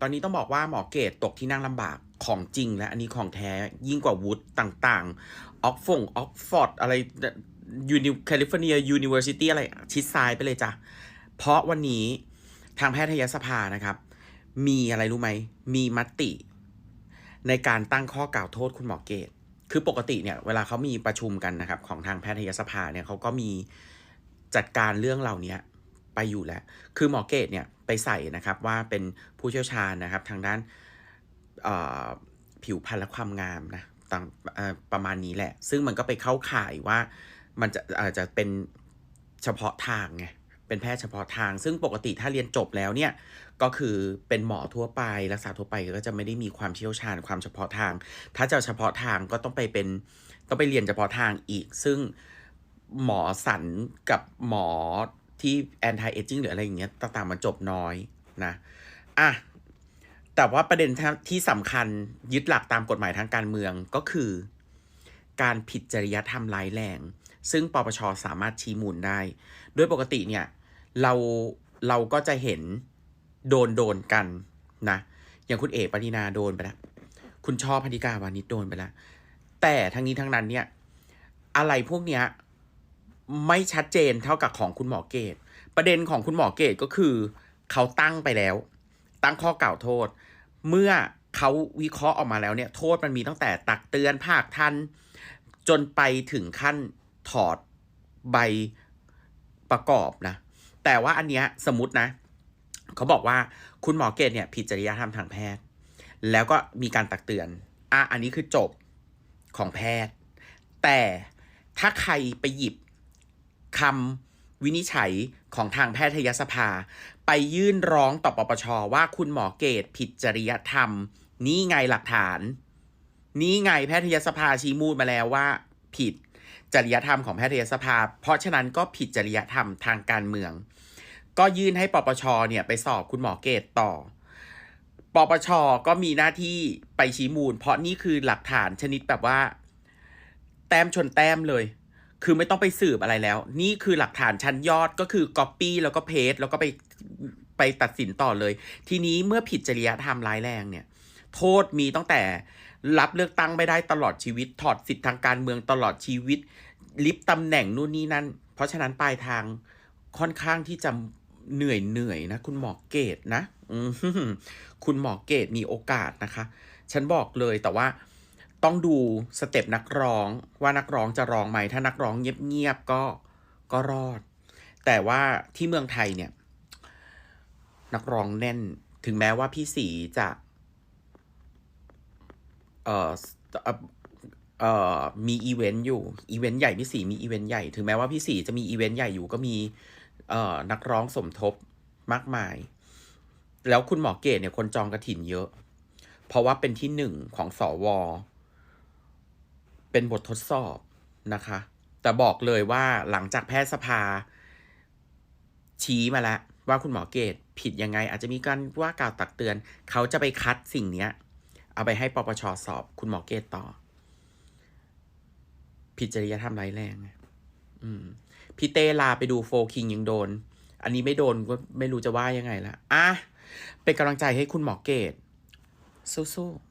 ตอนนี้ต้องบอกว่าหมอเกตตกที่นั่งลำบากของจริงและอันนี้ของแท้ยิ่งกว่าวุฒิต่างๆ ออกฟงออกฟอร์ดอะไรยูนิแคลิฟอร์เนียยูนิเวอร์ซิตี้อะไรชิดซ้ายไปเลยจ้ะ เพราะวันนี้ทางแพทยสภานะครับ มีอะไรรู้ไหม มีมติ ในการตั้งข้อกล่าวโทษคุณหมอเกต คือปกติเนี่ย เวลาเขามีประชุมกันนะครับ ของทางแพทยสภาเนี่ยเขาก็มีจัดการเรื่องเหล่านี้ ไปอยู่แล้ว คือหมอเกตเนี่ยไปใส่นะครับว่าเป็นผู้เชี่ยวชาญนะครับทางด้านผิวพรรณและความงามนะต่างประมาณนี้แหละ ซึ่งมันก็ไปเข้าข่ายว่ามันจะอาจจะเป็นเฉพาะทางไงเป็นแพทย์เฉพาะทาง ซึ่งปกติถ้าเรียนจบแล้วเนี่ย ก็คือเป็นหมอทั่วไป รักษาทั่วไปก็จะไม่ได้มีความเชี่ยวชาญความเฉพาะทาง ถ้าจะเฉพาะทางก็ต้องไปเป็นต้องไปเรียนเฉพาะทางอีก ซึ่งหมอสันกับหมอ ที่ anti aging หรืออะไรอย่างเงี้ยต่างๆมันจบน้อยนะอะแต่ว่าประเด็นที่สำคัญยึดหลักตามกฎหมายทางการเมืองก็คือ การผิดจริยธรรมร้ายแรง ซึ่งปปชสามารถชี้มูลได้โดยปกติเนี่ยเราเราก็จะเห็นโดนโดนกันนะ อย่างคุณเอกปรินาโดนไปแล้ว คุณชอบพนิกาวานิชโดนไปแล้ว แต่ทั้งนี้ทั้งนั้นเนี่ย อะไรพวกเนี้ย ไม่ชัดเจนเท่ากับของคุณหมอเกต ประเด็นของคุณหมอเกตก็คือ เขาตั้งไปแล้ว ตั้งข้อกล่าวโทษ เมื่อเขาวิเคราะห์ออกมาแล้วเนี่ย โทษมันมีตั้งแต่ตักเตือนภาคทันจนไปถึงขั้นถอดใบประกอบนะ แต่ว่าอันเนี้ยสมมตินะ เขาบอกว่าคุณหมอเกตเนี่ย ผิดจริยธรรมทางแพทย์ แล้วก็มีการตักเตือน อะอันนี้คือจบของแพทย์ แต่ถ้าใครไปหยิบ คำวินิจฉัยของทางแพทยสภา ไปยื่นร้องต่อปปชว่าคุณหมอเกตผิดจริยธรรม นี่ไงหลักฐาน นี่ไงแพทยสภาชี้มูลมาแล้วว่า ผิดจริยธรรมของแพทยสภา เพราะฉะนั้นก็ผิดจริยธรรมทางการเมือง ก็ยื่นให้ปปชเนี่ยไปสอบคุณหมอเกตต่อ ปปชก็มีหน้าที่ไปชี้มูล เพราะนี่คือหลักฐานชนิดแบบว่า แต้มชนแต้มเลย คือไม่ต้องไปสืบอะไรแล้ว นี่คือหลักฐานชั้นยอดก็คือ Copy แล้วก็เพจแล้วก็ไปไปตัดสินต่อเลย ทีนี้เมื่อผิดจริยธรรมร้ายแรงเนี่ย โทษมีตั้งแต่รับเลือกตั้งไม่ได้ตลอดชีวิต ถอดสิทธิทางการเมืองตลอดชีวิต ลิฟตำแหน่งนู่นนี่นั่น เพราะฉะนั้นปลายทางค่อนข้างที่จะเหนื่อยเหนื่อยนะ คุณหมอเกตนะคุณหมอเกตมีโอกาสนะคะ ฉันบอกเลยแต่ว่า ต้องดูสเต็ปนักร้องว่านักร้องจะร้องไหมถ้านักร้องเงียบๆก็ก็รอด แต่ว่าที่เมืองไทยเนี่ย นักร้องแน่นถึงแม้ว่าพี่สีจะเอ่อเอ่อมีอีเวนต์อยู่อีเวนต์ใหญ่พี่สีมีอีเวนต์ใหญ่ถึงแม้ว่าพี่สีจะมีอีเวนต์ใหญ่อยู่ก็มีเอ่อนักร้องสมทบมากมาย แล้วคุณหมอเกตเนี่ยคนจองกระถินเยอะ เพราะว่าเป็นที่หนึ่งของสอวอ เป็นบททดสอบนะคะ แต่บอกเลยว่าหลังจากแพทยสภา ชี้มาแล้วว่าคุณหมอเกตผิดยังไง อาจจะมีการว่ากล่าวตักเตือน เขาจะไปคัดสิ่งเนี้ย เอาไปให้ปปชสอบ คุณหมอเกตต่อ ผิดจริยธรรมร้ายแรงอืมพี่เต้ลาไปดูโฟคิงยังโดน อันนี้ไม่โดนก็ไม่รู้จะว่ายังไงละอะเป็นกำลังใจให้คุณหมอเกตสู้ๆ